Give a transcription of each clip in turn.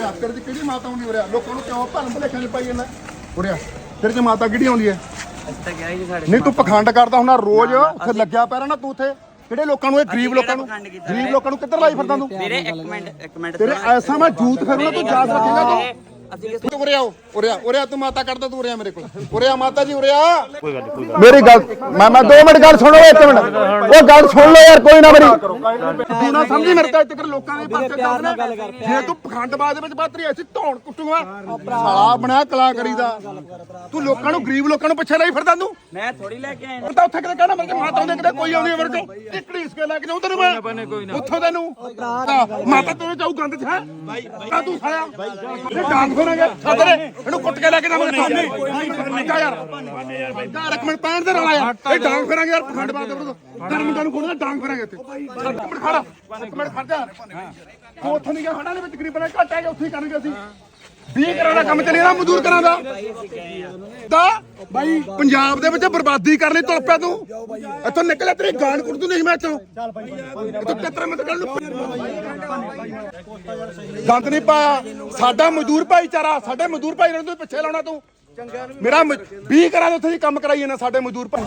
ਉਰੇ ਆ ਤੇਰੇ ਚ ਕਿਹੜੀ ਮਾਤਾ ਹੁੰਦੀ ਉਰੇ? ਆ ਲੋਕਾਂ ਨੂੰ ਕਿਉਂ ਭਲਮ ਭਲੇਖਾਂ ਚ ਪਾਈ ਜਾਂਦਾ? ਉਰੇ ਆ। ਤੇਰੇ ਚ ਮਾਤਾ ਕਿਹੜੀ ਆਉਂਦੀ ਹੈ? ਤਾਂ ਗਿਆ ਜੀ ਸਾਡੇ ਨਹੀਂ ਤੂੰ ਪਖੰਡ ਕਰਦਾ ਹੁਣਾ ਰੋਜ਼। ਉੱਥੇ ਲੱਗਿਆ ਪੈਰਾ ਨਾ ਤੂੰ ਉੱਥੇ। ਕਿਹੜੇ ਲੋਕਾਂ ਨੂੰ ਇਹ ਗਰੀਬ ਲੋਕਾਂ ਨੂੰ? ਪਖੰਡ ਕੀਤਾ? ਗਰੀਬ ਲੋਕਾਂ ਨੂੰ ਕਿੱਧਰ ਲਾਈ ਫਿਰਦਾ ਤੂੰ? ਵੀਰੇ ਇੱਕ ਮਿੰਟ ਇੱਕ ਮਿੰਟ ਤੇਰੇ ਐਸਾ ਮੈਂ ਜੂਤ ਫਿਰੂੰਗਾ ਤੂੰ ਯਾਦ ਰੱਖੇਗਾ ਤੂੰ? ਅਸੀਂ ਤੂੰ ਉਰੇ ਆਓ ਉਰੇ ਆ ਉਰੇ ਆ ਤੂੰ ਮਾਤਾ ਕੱਢਦਾ ਤੂੰ ਉਰੇ ਆ ਮੇਰੇ ਕੋਲ। ਉਰੇ ਆ ਮਾਤਾ ਜੀ ਉਰੇ ਆ। ਮੇਰੀ ਗੱਲ ਮੈਂ ਮੈਂ 2 ਮਿੰਟ ਗੱਲ ਸੁਣੋ ਇੱਕ ਮਿੰਟ। ਉਹ ਗੱਲ ਸੁਣ ਲਓ ਯਾਰ ਕੋਈ ਨਾ ਮੇਰੀ। ਤੂੰ ਨਾ ਸਮਝੀ ਮੇਰੇ ਤਾਂ ਇੱਥੇ ਲੋਕਾਂ ਦੇ ਪਾਸੇ ਚੱਲਦੇ ਜੇ ਤੂੰ ਪਖੰਡਬਾਜ਼ ਦੇ ਵਿੱਚ ਬਾਤਰੀ ਐਸੀ ਧੌਣ ਕੁੱਟੂਗਾ। ਸਾਲਾ ਬਣਾ ਕਲਾ ਕਰੀਦਾ। ਤੂੰ ਲੋਕਾਂ ਨੂੰ ਗਰੀਬ ਲੋਕਾਂ ਨੂੰ ਪਿੱਛੇ ਲਈ ਫਿਰਦਾ ਤੂੰ। ਮੈਂ ਥੋੜੀ ਲੈ ਕੇ ਆਇਆ। ਤਾਂ ਉੱਥੇ ਕਿਤੇ ਕਹਿਣਾ ਮਤਲਬ ਮਾਤਾ ਉਹਦੇ ਕਿਤੇ ਕੋਈ ਆਉਂਦੀ ਮੇਰੇ ਕੋਲ। ਟਿਕੜੀ ਇਸ ਕੇ ਲੈ ਕੇ ਜਾਉਂ ਤੈਨੂੰ ਮੈਂ। ਉੱਥੋਂ ਤੈਨੂੰ। ਮਾਤਾ ਤੇਰੇ ਜਾਊ ਗੰਦ ਚ ਹੈ? ਤਾਂ ਤੂੰ ਸਾਇਆ। ਇਹ ਡਾਂਗ ਫੇਰਾਂਗੇ ਛੱਡ ਦੇ ਇਹਨੂੰ ਕੁੱਟ ਕੇ ਲੈ ਕੇ ਜਾਵਾਂਗੇ ਸਾਹਮਣੇ ਜਾ ਯਾਰ। ਜਾ ਰਕ ਮਿੰਟ ਪੈਣ ਦੇ ਨਾਲ ਆਇਆ ਇਹ ਡਾਂਗ ਫੇਰਾਂਗੇ ਯਾਰ ਪਖੰਡ ਬਾਦ ਦੇ ਵਿਰੁੱਧ ਤੇਰੇ ਮੁੰਡਿਆਂ ਨੂੰ ਖੋਲਣਾ ਡਾਂਗ ਫੇਰਾਂਗੇ ਇੱਥੇ। ਇੱਕ ਮਿੰਟ ਖੜਾ ਇੱਕ ਮਿੰਟ ਖੜ ਜਾ। ਤੂੰ ਉੱਥੋਂ ਨਹੀਂ ਗਿਆ ਸਾਡਾ ਦੇ ਵਿੱਚ ਤਕਰੀਬਨ ਘੱਟ ਹੈਗਾ ਉੱਥੇ ਹੀ ਕਰਨਗੇ ਅਸੀਂ। 20 ਕਰੋੜ ਦਾ ਕੰਮ ਚੱਲਿਆ ਮਜ਼ਦੂਰ ਕਰਾਂ ਦਾ। ਦਾ ਬਾਈ ਪੰਜਾਬ ਦੇ ਵਿੱਚ ਬਰਬਾਦੀ ਕਰਨ ਲਈ ਤੁਰ ਤੂੰ। ਇੱਥੋਂ ਨਿਕਲਿਆ ਤੇਰੀ ਗਾਂਡ ਕੁੱਟ ਤੂੰ ਨਹੀਂ ਮੈਂ ਇੱਥੋਂ। ਇੱਥੋਂ ਕਿਤਰ ਮਤ ਕਰ ਨੂੰ ਗੰਦ ਨਹੀਂ ਪਾਇਆ। ਸਾਡਾ ਮਜ਼ਦੂਰ ਭਾਈਚਾਰਾ, ਸਾਡੇ ਮਜ਼ਦੂਰ ਭਾਈ ਨੂੰ ਤੂੰ ਪਿੱਛੇ ਲਾਉਣਾ ਤੂੰ। ਮੇਰਾ 20 ਕਰਾਂ ਦੇ ਉੱਥੇ ਦੀ ਕੰਮ ਕਰਾਈ ਨਾ ਸਾਡੇ ਮਜ਼ਦੂਰ ਭਾਈ।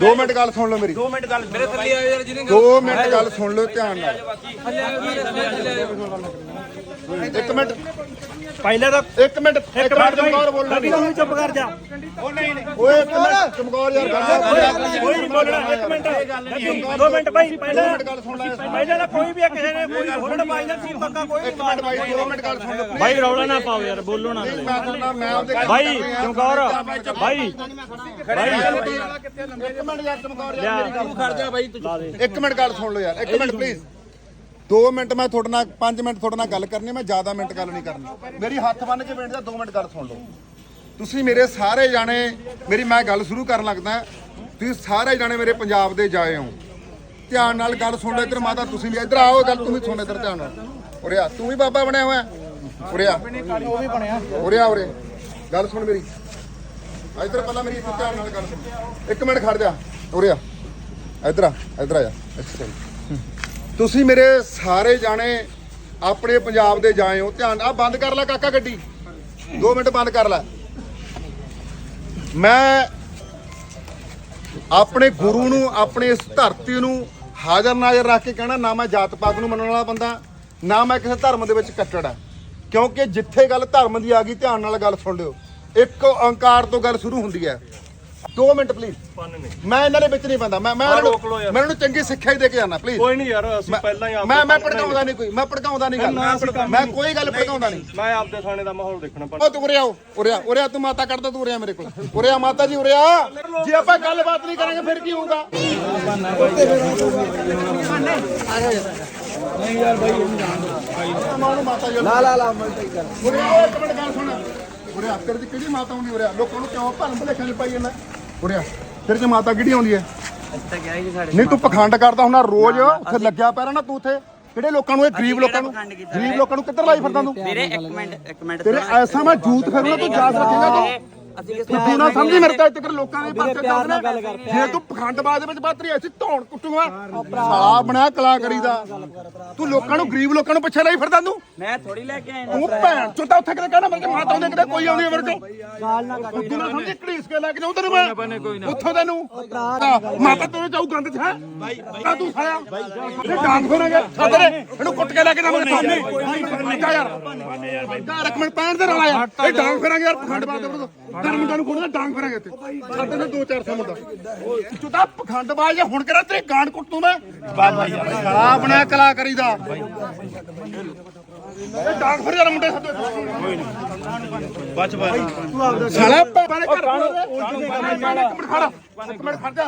2 ਮਿੰਟ ਗੱਲ ਸੁਣ ਲਓ ਮੇਰੀ। 2 ਮਿੰਟ ਗੱਲ ਮੇਰੇ ਥੱਲੇ ਆਇਓ ਯਾਰ ਜਿਹਨੇ 2 ਮਿੰਟ ਗੱਲ ਸੁਣ ਲਓ ਧਿਆਨ ਨਾਲ। ਇੱਕ ਮਿੰਟ। ਪਹਿਲੇ ਤਾਂ ਇੱਕ ਮਿੰਟ ਇੱਕ ਮਿੰਟ ਚਮਕੌਰ ਬੋਲਣਾ। ਨਹੀਂ ਤੂੰ ਚੁੱਪ ਕਰ ਜਾ। ਓਏ ਇੱਕ ਮਿੰਟ ਚਮਕੌਰ ਯਾਰ ਗੱਲ ਕੋਈ ਨਹੀਂ ਬੋਲਣਾ ਇੱਕ ਮਿੰਟ। ਦੋ ਮਿੰਟ ਭਾਈ ਪਹਿਲਾਂ ਮਿੰਟ ਗੱਲ ਸੁਣ ਲੈ। ਪਹਿਲਾਂ ਤਾਂ ਕੋਈ ਵੀ ਕਿਸੇ ਨੇ ਕੋਈ ਹੋਲਡ ਪਾਈ ਨਾ ਸੀ ਪੱਕਾ ਕੋਈ ਇੱਕ ਮਿੰਟ ਬਾਈ 2 ਮਿੰਟ ਗੱਲ ਸੁਣ ਲਓ ਭਾਈ ਰੌਲਾ ਨਾ ਪਾਓ ਯਾਰ ਬੋਲੋ ਨਾ ਮੈਂ ਕਹਿੰਦਾ ਮੈਂ ਉਹਦੇ ਭਾਈ ਚਮਕੌਰ ਭਾਈ ਇੱਕ ਮਿੰਟ ਯਾਰ ਚਮਕੌਰ ਯਾਰ ਮੇਰੀ ਗੱਲ ਕਰ ਜਾ ਬਾਈ ਤੂੰ ਇੱਕ ਮਿੰਟ ਗੱਲ ਸੁਣ ਲਓ ਯਾਰ ਇੱਕ ਮਿੰਟ ਪਲੀਜ਼ 2 ਮਿੰਟ ਮੈਂ ਤੁਹਾਡੇ ਨਾਲ 5 ਮਿੰਟ ਤੁਹਾਡੇ ਨਾਲ ਗੱਲ ਕਰਨੀ ਹੈ, ਮੈਂ ਜ਼ਿਆਦਾ ਮਿੰਟ ਗੱਲ ਨਹੀਂ ਕਰਨੀ। ਮੇਰੀ ਹੱਥ ਬੰਨ ਕੇ ਬੇਨਤੀ ਦਾ 2 ਮਿੰਟ ਗੱਲ ਸੁਣ ਲਓ। ਤੁਸੀਂ ਮੇਰੇ ਸਾਰੇ ਜਾਣੇ ਮੇਰੀ ਮੈਂ ਗੱਲ ਸ਼ੁਰੂ ਕਰਨ ਲੱਗਦਾ ਤੁਸੀਂ ਸਾਰੇ ਜਾਣੇ ਮੇਰੇ ਪੰਜਾਬ ਦੇ ਜਾਏ ਹੋ। ਧਿਆਨ ਨਾਲ ਗੱਲ ਸੁਣ ਲਓ ਇੱਧਰ ਮਾਤਾ ਤੁਸੀਂ ਵੀ ਇੱਧਰ ਆਓ ਗੱਲ ਤੂੰ ਵੀ ਸੁਣ ਇੱਧਰ ਧਿਆਨ ਨਾਲ। ਉਰੇ ਆ ਤੂੰ ਵੀ ਬਾਬਾ ਬਣਿਆ ਹੋਇਆ। ਉਰੇ ਆ। ਉਹ ਵੀ ਬਣਿਆ। ਉਰੇ ਆ ਉਰੇ। ਗੱਲ ਸੁਣ ਮੇਰੀ। ਇੱਧਰ ਪਹਿਲਾਂ ਮੇਰੀ ਇੱਥੇ ਧਿਆਨ ਨਾਲ ਗੱਲ ਸੁਣ। ਇੱਕ ਮਿੰਟ ਖੜ ਜਾ। ਉਰੇ ਆ। ਇੱਧਰ ਆ ਇੱਧਰ ਆ ਜਾ। ਤੁਸੀਂ ਮੇਰੇ ਸਾਰੇ ਜਾਣੇ ਆਪਣੇ ਪੰਜਾਬ ਦੇ ਜਾਏ ਹੋ। ਧਿਆਨ ਆ ਬੰਦ ਕਰ ਲੈ ਕਾਕਾ ਗੱਡੀ। 2 ਮਿੰਟ ਬੰਦ ਕਰ ਲੈ। ਮੈਂ ਆਪਣੇ ਗੁਰੂ ਨੂੰ ਆਪਣੇ ਇਸ ਧਰਤੀ ਨੂੰ ਹਾਜ਼ਰ ਨਾਜ਼ਰ ਰੱਖ ਕੇ ਕਹਿਣਾ ਨਾ ਮੈਂ ਜਾਤ ਪਾਤ ਨੂੰ ਮੰਨਣ ਵਾਲਾ ਬੰਦਾ ਨਾ ਮੈਂ ਕਿਸੇ ਧਰਮ ਦੇ ਵਿੱਚ ਕੱਟੜ ਆ। ਕਿਉਂਕਿ ਜਿੱਥੇ ਗੱਲ ਧਰਮ ਦੀ ਆ ਗਈ ਧਿਆਨ ਨਾਲ ਗੱਲ ਸੁਣ ਲਿਓ। ਇੱਕ ਓੰਕਾਰ ਤੋਂ ਗੱਲ ਸ਼ੁਰੂ ਹੁੰਦੀ ਹੈ। 2 ਮਿੰਟ ਪਲੀਜ਼ ਮੈਂ ਇਹਨਾਂ ਦੇ ਵਿੱਚ ਨਹੀਂ ਬੰਦਾ ਮੈਂ ਮੈਂ। ਮੈਂ ਇਹਨਾਂ ਚੰਗੀ ਸਿੱਖਿਆ ਹੀ ਦੇ ਕੇ ਜਾਣਾ ਪਲੀਜ਼ ਕੋਈ ਨਹੀਂ ਯਾਰ ਅਸੀਂ ਪਹਿਲਾਂ ਹੀ ਆਪ ਮੈਂ ਮੈਂ ਭੜਕਾਉਂਦਾ ਨਹੀਂ ਕੋਈ। ਮੈਂ ਭੜਕਾਉਂਦਾ ਨਹੀਂ ਗੱਲ। ਮੈਂ ਕੋਈ ਗੱਲ ਭੜਕਾਉਂਦਾ ਨਹੀਂ। ਮੈਂ ਆਪਦੇ ਥਾਣੇ ਦਾ ਮਾਹੌਲ ਦੇਖਣਾ ਉਹ ਤੂੰ ਉਰੇ ਆਓ। ਉਰੇ ਆ। ਉਰੇ ਆ ਤੂੰ ਮਾਤਾ ਕੱਢਦਾ ਤੂੰ ਉਰੇ ਆ ਮੇਰੇ ਕੋਲ। ਉਰੇ ਆ ਮਾਤਾ ਜੀ ਉਰੇ ਆ। ਜੇ ਆਪਾਂ ਗੱਲਬਾਤ ਨਹੀਂ ਕਰਾਂਗੇ ਫਿਰ ਕੀ ਹੋਊਗਾ? ਨਹੀਂ ਯਾਰ ਬਾਈ ਮਾਤਾ ਜੀ ਲਾ ਲਾ ਲਾ ਉਰੇ ਆ ਇੱਕ ਮਿੰਟ ਗੱਲ ਸੁਣ। ਉਰੇ ਆ ਤੇਰੇ ਚ ਕਿਹੜੀ ਮਾਤਾ ਹੁੰਦੀ ਉਰੇ ਆ ਲੋਕਾਂ ਨੂੰ ਕਿਉਂ ਭਲਮ ਭਲੇਖਾਂ ਚ ਪਾਈ ਜਾਂਦਾ? ਉਰੇ ਆ ਤੇਰੇ ਚ ਮਾਤਾ ਕਿਹੜੀ ਆਉਂਦੀ ਹੈ? ਤਾਂ ਗਿਆ ਜੀ ਸਾਡੇ ਨਹੀਂ ਤੂੰ ਪਖੰਡ ਕਰਦਾ ਹੁਣਾ ਰੋਜ਼ ਉੱਥੇ ਲੱਗਿਆ ਪੈਰਾ ਨਾ ਤੂੰ ਉੱਥੇ। ਕਿਹੜੇ ਲੋਕਾਂ ਨੂੰ ਇਹ ਗਰੀਬ ਲੋਕਾਂ ਨੂੰ ਪਖੰਡ ਕੀਤਾ? ਗਰੀਬ ਲੋਕਾਂ ਨੂੰ ਕਿੱਧਰ ਲਾਈ ਫਿਰਦਾ ਤੂੰ? ਵੀਰੇ ਇੱਕ ਮਿੰਟ ਇੱਕ ਮਿੰਟ ਤੇਰੇ ਐਸਾ ਮੈਂ ਜੂਤ ਫਿਰੂੰਗਾ ਤੂੰ ਯਾਦ ਰੱਖੇਗਾ ਤੂੰ? ਤੂੰ ਨਾ ਸਮਝੀ ਮੇਰੇ ਤਾਂ ਇੱਥੇ ਲੋਕਾਂ ਦੇ ਪਾਸੇ ਚੱਲਦੇ ਜੇ ਤੂੰ ਪਖੰਡਬਾਜ਼ ਦੇ ਵਿੱਚ ਬਾਤਰੀ ਐਸੀ ਧੌਣ ਕੁੱਟੂਗਾ ਸਾਲਾ ਬਣਾ ਕਲਾ ਕਰੀਦਾ। ਤੂੰ ਲੋਕਾਂ ਨੂੰ ਗਰੀਬ ਲੋਕਾਂ ਨੂੰ ਪਿੱਛੇ ਲਈ ਫਿਰਦਾ ਤੂੰ। ਮੈਂ ਥੋੜੀ ਲੈ ਕੇ ਆਇਆ ਤੂੰ ਭੈਣ ਚੋਦਾ ਉੱਥੇ ਕਿਤੇ ਕਹਿਣਾ ਮਤਲਬ ਮਾਤਾ ਉਹਦੇ ਕਿਤੇ ਕੋਈ ਆਉਂਦੀ ਮੇਰੇ ਕੋਲ ਤੂੰ ਨਾ ਸਮਝੀ ਘੜੀਸ ਕੇ ਲੈ ਕੇ ਜਾਉਂ ਤੈਨੂੰ ਮੈਂ। ਉੱਥੋਂ ਤੈਨੂੰ। ਹਾਂ, ਮਾਤਾ ਤੇਰੇ ਜਾਊ ਗੰਦ ਚ ਹੈ? ਤਾਂ ਤੂੰ ਸਾਇਆ। ਇਹ ਡਾਂਗ ਫੇਰਾਂਗੇ ਦੇ। ਇਹਨੂੰ ਕੁੱਟ ਕੇ ਲੈ ਕੇ ਜਾਵਾਂਗੇ ਸਾਹਮਣੇ ਯਾਰ। ਜਾ ਰਕ ਮਿੰਟ ਪੈਣ ਦੇ ਆਇਆ ਇਹ ਡਾਂਗ ਫੇਰਾਂਗੇ ਯਾਰ ਪਖੰਡਬਾਜ਼ ਦੇ ਤੇਰੇ ਮੁੰਡਿਆਂ ਨੂੰ ਖੋਲਣਾ ਡਾਂਗ ਫੇਰਾਂਗੇ ਇੱਥੇ ਛੱਡ ਦੇ 2-400 ਮੁੰਡਾ। ਚੁੱਤਾ ਪਖੰਡਬਾਜ਼ ਹੁਣ ਕਿਹੜਾ ਤੇਰੀ ਗਾਂਡ ਕੁੱਟ ਦੂੰ ਮੈਂ? ਸਾਲਾ ਬਣਾ ਕਲਾ ਕਰੀਦਾ ਇਹ ਡਾਂਗ ਫੇਰ ਯਾਰ ਮੁੰਡੇ ਬਚ ਸਾਲਾ ਪਹਿਲੇ ਘਰ ਇੱਕ ਮਿੰਟ ਖੜਾ। ਇੱਕ ਮਿੰਟ ਖੜ ਜਾ।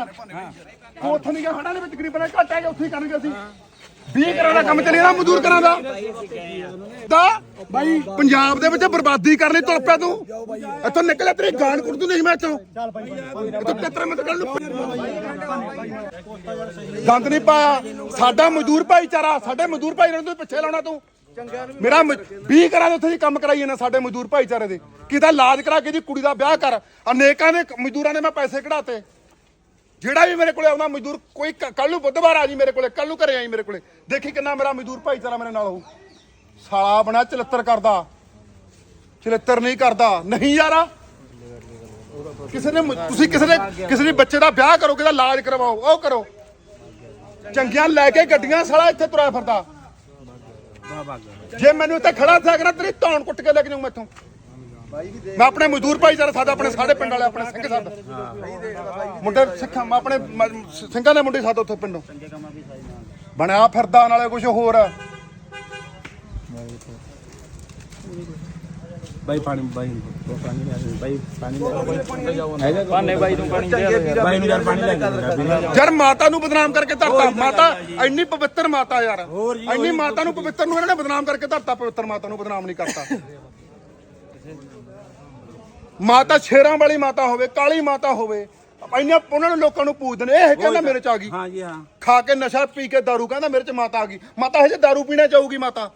ਤੂੰ ਉੱਥੋਂ ਨਹੀਂ ਗਿਆ ਸਾਡਾ ਦੇ ਵਿੱਚ ਤਕਰੀਬਨ ਘੱਟ ਹੈਗਾ ਉੱਥੇ ਹੀ ਕਰਨਗੇ ਅਸੀਂ। 20 ਕਰੋੜ ਦਾ ਕੰਮ ਚੱਲਿਆ ਨਾ ਮਜ਼ਦੂਰ ਕਰਾਂ ਦਾ। ਦਾ ਬਾਈ, ਪੰਜਾਬ ਦੇ ਵਿੱਚ ਬਰਬਾਦੀ ਕਰਨ ਲਈ ਤੁਰ ਪਿਆ ਤੂੰ। ਇੱਥੋਂ ਨਿਕਲਿਆ ਤੇਰੀ ਗਾਂਡ ਕੁੱਟ ਦੂੰ ਨਹੀਂ ਮੈਂ ਇੱਥੋਂ। ਇੱਥੋਂ ਕਿਤਰ ਮਤ ਕਰ ਨੂੰ ਗੰਦ ਨਹੀਂ ਪਾਇਆ। ਸਾਡਾ ਮਜ਼ਦੂਰ ਭਾਈਚਾਰਾ, ਸਾਡੇ ਮਜ਼ਦੂਰ ਭਾਈ ਨੂੰ ਤੂੰ ਪਿੱਛੇ ਲਾਉਣਾ ਤੂੰ। ਮੇਰਾ 20 ਕਰਾਂ ਦੇ ਉੱਥੇ ਦੀ ਕੰਮ ਕਰਾਈ ਨਾ ਸਾਡੇ ਮਜ਼ਦੂਰ ਭਾਈਚਾਰੇ ਦੇ। ਕਿਤਾ ਇਲਾਜ ਕਰਾ ਕੇ ਦੀ ਕੁੜੀ ਦਾ ਵਿਆਹ ਕਰ। ਅਨੇਕਾਂ ਦੇ ਮਜ਼ਦੂਰਾਂ ਨੇ ਮੈਂ ਪੈਸੇ ਕਢਾਤੇ। ਜਿਹੜਾ ਵੀ ਮੇਰੇ ਕੋਲੇ ਆਉਂਦਾ ਮਜ਼ਦੂਰ ਕੋਈ ਕੱਲ ਨੂੰ ਬੁੱਧਵਾਰ ਆ ਜੀ ਮੇਰੇ ਕੋਲੇ ਕੱਲ ਨੂੰ ਘਰੇ ਆਈ ਮੇਰੇ ਕੋਲੇ। ਦੇਖੀ ਕਿੰਨਾ ਮੇਰਾ ਮਜ਼ਦੂਰ ਭਾਈਚਾਰਾ ਮੇਰੇ ਨਾਲ ਹੋਊ। ਸਾਲਾ ਬਣਾ ਚਲੱਤਰ ਕਰਦਾ ਚਲੱਤਰ ਨਹੀਂ ਕਰਦਾ। ਨਹੀਂ ਯਾਰਾ ਕਿਸੇ ਨੇ ਤੁਸੀਂ ਕਿਸੇ ਨੇ ਕਿਸੇ ਨੇ ਬੱਚੇ ਦਾ ਵਿਆਹ ਕਰੋ ਕਿਦਾ ਇਲਾਜ ਕਰਵਾਓ ਉਹ ਕਰੋ। ਚੰਗੀਆਂ ਲੈ ਕੇ ਗੱਡੀਆਂ ਸਾਲਾ ਇੱਥੇ ਤੁਰਿਆ ਫਿਰਦਾ। ਜੇ ਮੈਨੂੰ ਇੱਥੇ ਖੜਾ ਥਾ ਕਰਾਂ ਤੇਰੀ ਧੌਣ ਕੁੱਟ ਕੇ ਲੈ ਕੇ ਜਾਊਂ ਮੈਥੋਂ। ਮੈਂ ਆਪਣੇ ਮਜ਼ਦੂਰ ਭਾਈਚਾਰਾ ਸਾਡਾ ਆਪਣੇ ਸਾਡੇ ਪਿੰਡ ਵਾਲੇ ਆਪਣੇ ਸਿੰਘ ਸਾਡਾ। ਮੁੰਡੇ ਸਿੱਖਾਂ ਮੈਂ ਆਪਣੇ ਮ- ਸਿੰਘਾਂ ਦੇ ਮੁੰਡੇ ਸਾਡਾ ਉੱਥੇ ਪਿੰਡੋਂ। ਬਣਿਆ ਫਿਰਦਾ ਨਾਲੇ ਕੁਝ ਹੋਰ। ਬਾਈ ਪਾਣੀ ਬਾਈ ਨੂੰ ਪਾਣੀ ਲੈ ਦੇ ਬਾਈ ਪਾਣੀ ਲੈ ਨੂੰ। ਪਾਣੀ ਦੇ। ਬਾਈ ਨੂੰ ਯਾਰ ਪਾਣੀ ਲੈ ਦੇ ਯਾਰ ਮਾਤਾ ਨੂੰ ਬਦਨਾਮ ਕਰਕੇ ਧਰਤਾ। ਮਾਤਾ ਇੰਨੀ ਪਵਿੱਤਰ ਮਾਤਾ ਯਾਰ। ਇੰਨੀ ਮਾਤਾ ਨੂੰ ਪਵਿੱਤਰ ਨੂੰ ਇਹਨਾਂ ਨੇ ਬਦਨਾਮ ਕਰਕੇ ਧਰਤਾ ਪਵਿੱਤਰ ਮਾਤਾ ਨੂੰ ਬਦਨਾਮ ਨਹੀਂ ਕਰਤਾ। ਮਾਤਾ ਸ਼ੇਰਾਂ ਵਾਲੀ ਮਾਤਾ ਹੋਵੇ ਕਾਲੀ ਮਾਤਾ ਹੋਵੇ ਇੰਨੇ ਉਹਨਾਂ ਨੂੰ ਲੋਕਾਂ ਨੂੰ ਪੂਜਦੇ ਨੇ ਇਹ ਕਹਿੰਦਾ ਮੇਰੇ ਚ ਆ ਗਈ ਹਾਂ ਜੀ ਹਾਂ ਖਾ ਕੇ ਨਸ਼ਾ ਪੀ ਕੇ दारू ਕਹਿੰਦਾ ਮੇਰੇ ਚ ਮਾਤਾ ਆ ਗਈ ਮਾਤਾ ਹਜੇ दारू ਪੀਣਾ ਚਾਹੂਗੀ ਮਾਤਾ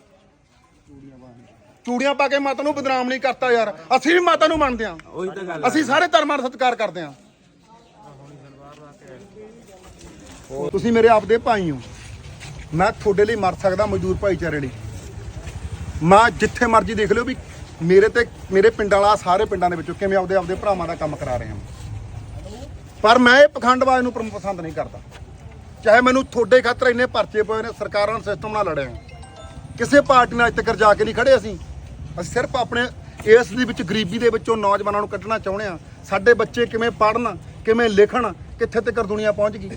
ਚੂੜੀਆਂ ਪਾ ਕੇ ਮਾਤਾ ਨੂੰ ਬਦਨਾਮ ਨਹੀਂ ਕਰਤਾ ਯਾਰ ਅਸੀਂ ਵੀ ਮਾਤਾ ਨੂੰ ਮੰਨਦੇ ਹਾਂ ਉਹੀ ਤਾਂ ਗੱਲ ਅਸੀਂ ਸਾਰੇ ਧਰਮਾਂ ਦਾ ਸਤਿਕਾਰ ਕਰਦੇ ਹਾਂ ਤੁਸੀਂ ਮੇਰੇ ਆਪ ਦੇ ਭਾਈ ਹੋ ਮੈਂ ਤੁਹਾਡੇ ਲਈ ਮਰ ਸਕਦਾ ਮਜ਼ਦੂਰ ਭਾਈਚਾਰੇ ਲਈ ਮੈਂ ਜਿੱਥੇ ਮਰਜ਼ੀ ਦੇਖ ਲਿਓ ਵੀ ਮੇਰੇ ਤੇ ਮੇਰੇ ਪਿੰਡ ਵਾਲਾ ਸਾਰੇ ਪਿੰਡਾਂ ਦੇ ਵਿੱਚੋਂ ਕਿਵੇਂ ਆਪਦੇ ਆਪਦੇ ਭਰਾਵਾਂ ਦਾ ਕੰਮ ਕਰਾ ਰਹੇ ਹਾਂ ਪਰ ਮੈਂ ਇਹ ਪਖੰਡਵਾਜ਼ ਨੂੰ ਪਸੰਦ ਨਹੀਂ ਕਰਦਾ। ਚਾਹੇ ਮੈਨੂੰ ਤੁਹਾਡੇ ਖਾਤਰ ਇੰਨੇ ਪਰਚੇ ਪਏ ਨੇ, ਸਰਕਾਰਾਂ ਨਾਲ ਸਿਸਟਮ ਨਾਲ ਲੜਿਆ ਕਿਸੇ ਪਾਰਟੀ ਨਾਲ ਅੱਜ ਤੱਕ ਜਾ ਕੇ ਨਹੀਂ ਖੜੇ ਅਸੀਂ। ਅਸੀਂ ਸਿਰਫ ਆਪਣੇ ਇਸ ਦੇ ਵਿੱਚ ਗਰੀਬੀ ਦੇ ਵਿੱਚੋਂ ਨੌਜਵਾਨਾਂ ਨੂੰ ਕੱਢਣਾ ਚਾਹੁੰਦੇ ਆ ਸਾਡੇ ਬੱਚੇ ਕਿਵੇਂ ਪੜ੍ਹਨ, ਕਿਵੇਂ ਲਿਖਣ, ਕਿੱਥੇ ਤੱਕ ਦੁਨੀਆ ਪਹੁੰਚ ਗਈ?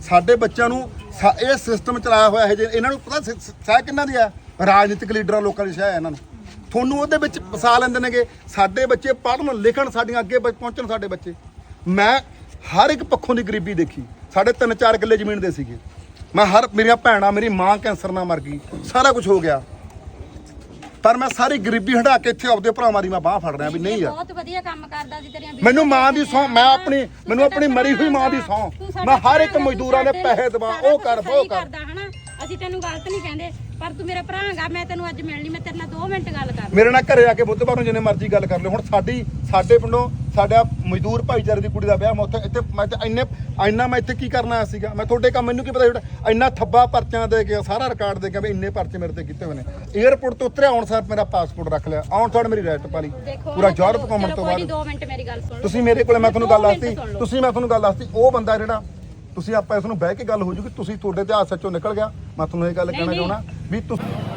ਸਾਡੇ ਬੱਚਿਆਂ ਨੂੰ ਸਾ- ਇਹ ਸਿਸਟਮ ਚਲਾਇਆ ਹੋਇਆ ਹੈ ਜੇ ਇਹਨਾਂ ਨੂੰ ਪਤਾ ਸ- ਸ- ਸਹਿ ਕਿੰਨਾ ਦੀ ਆ ਰਾਜਨੀਤਿਕ ਲੀਡਰਾਂ ਲੋਕਾਂ ਦੀ ਸਹਿ ਹੈ ਇਹਨਾਂ ਨੂੰ। ਤੁਹਾਨੂੰ ਉਹਦੇ ਵਿੱਚ ਫਸਾ ਲੈਂਦੇ ਨੇਗੇ। ਸਾਡੇ ਬੱਚੇ ਪੜ੍ਹਨ ਲਿਖਣ ਸਾਡੀਆਂ ਅੱਗੇ ਪਹੁੰਚਣ ਸਾਡੇ ਬੱਚੇ। ਮੈਂ ਹਰ ਇੱਕ ਪੱਖੋਂ ਦੀ ਗਰੀਬੀ ਦੇਖੀ। ਸਾਡੇ ਤਿੰਨ ਚਾਰ ਕਿੱਲੇ ਜ਼ਮੀਨ ਦੇ ਸੀਗੇ। ਮੈਂ ਹਰ ਮੇਰੀਆਂ ਭੈਣਾਂ ਮੇਰੀ ਮਾਂ ਕੈਂਸਰ ਨਾਲ ਮਰ ਗਈ। ਸਾਰਾ ਕੁਝ ਹੋ ਗਿਆ। ਪਰ ਮੈਂ ਸਾਰੀ ਗਰੀਬੀ ਹਟਾ ਕੇ ਇੱਥੇ ਆਪਦੇ ਭਰਾਵਾਂ ਦੀ ਮੈਂ ਬਾਹ ਫੜ ਰਿਹਾ ਵੀ ਨਹੀਂ ਯਾਰ ਬਹੁਤ ਵਧੀਆ ਕੰਮ ਕਰਦਾ ਸੀ ਤੇਰੀਆਂ ਮੈਨੂੰ ਮਾਂ ਦੀ ਸਹੁੰ ਮੈਂ ਆਪਣੀ ਮੈਨੂੰ ਆਪਣੀ ਮਰੀ ਹੋਈ ਮਾਂ ਦੀ ਸਹੁੰ ਮੈਂ ਹਰ ਇੱਕ ਮਜ਼ਦੂਰਾਂ ਦੇ ਪੈਸੇ ਦਵਾ ਉਹ ਕਰ ਉਹ ਕਰ। ਅਸੀਂ ਤੈਨੂੰ ਗਲਤ ਨਹੀਂ ਕਹਿੰਦੇ ਪਰ ਤੂੰ ਮੇਰਾ ਭਰਾ ਹੈਗਾ ਮੈਂ ਤੈਨੂੰ ਅੱਜ ਮਿਲਣੀ ਮੈਂ ਤੇਰੇ ਨਾਲ 2 ਮਿੰਟ ਗੱਲ ਕਰ ਮੇਰੇ ਨਾਲ ਘਰੇ ਆ ਕੇ ਬੁੱਧਵਾਰ ਨੂੰ ਜਿੰਨੇ ਮਰਜ਼ੀ ਗੱਲ ਕਰ ਲਿਓ। ਹੁਣ ਸਾਡੀ ਸਾਡੇ ਪਿੰਡੋਂ ਸਾਡਾ ਮਜ਼ਦੂਰ ਭਾਈਚਾਰੇ ਦੀ ਕੁੜੀ ਦਾ ਵਿਆਹ ਮੈਂ ਉੱਥੇ ਇੱਥੇ ਮੈਂ ਤੇ ਇੰਨੇ ਇੰਨਾ ਮੈਂ ਇੱਥੇ ਕੀ ਕਰਨਾ ਆਇਆ ਸੀਗਾ? ਮੈਂ ਤੁਹਾਡੇ ਕੰਮ ਮੈਨੂੰ ਕੀ ਪਤਾ ਜਿਹੜਾ ਇੰਨਾ ਥੱਬਾ ਪਰਚਿਆਂ ਦੇ ਕੇ ਸਾਰਾ ਰਿਕਾਰਡ ਦੇ ਕੇ ਵੀ ਇੰਨੇ ਪਰਚੇ ਮੇਰੇ ਤੇ ਕੀਤੇ ਹੋਏ ਨੇ। 에ਅਰਪੋਰਟ ਤੋਂ ਉਤਰਿਆ ਆਉਣ ਸਾਰ ਮੇਰਾ ਪਾਸਪੋਰਟ ਰੱਖ ਲਿਆ। ਆਉਣ ਸਾਰ ਮੇਰੀ ਰੈਸਟ ਪਾ ਲਈ। ਪੂਰਾ ਯੂਰਪ ਘੁੰਮਣ ਤੋਂ ਬਾਅਦ ਨੀ, ਦੋ ਮਿੰਟ ਮੇਰੀ ਗੱਲ ਸੁਣ ਤੁਸੀਂ ਮੇਰੇ ਕੋਲੇ ਮੈਂ ਤੁਹਾਨੂੰ ਗੱਲ ਦੱਸਤੀ। ਤੁਸੀਂ ਮੈਂ ਤੁਹਾਨੂੰ ਗੱਲ ਦੱਸਤੀ ਉਹ ਬੰਦਾ ਜਿਹੜਾ ਤੁਸੀਂ ਆਪਾਂ ਇਸ ਨੂੰ ਬਹਿ ਕੇ ਗੱਲ ਹੋ ਜੂਗੀ ਤੁਸੀਂ ਤੁਹਾਡੇ ਤੇ ਸੱਚੋਂ ਨਿਕਲ ਗਿਆ ਮੈਂ ਤੁਹਾਨੂੰ ਇਹ ਗੱਲ ਕਹਿਣਾ। ਚਾਹਣਾ ਵੀ ਤੁਸੀਂ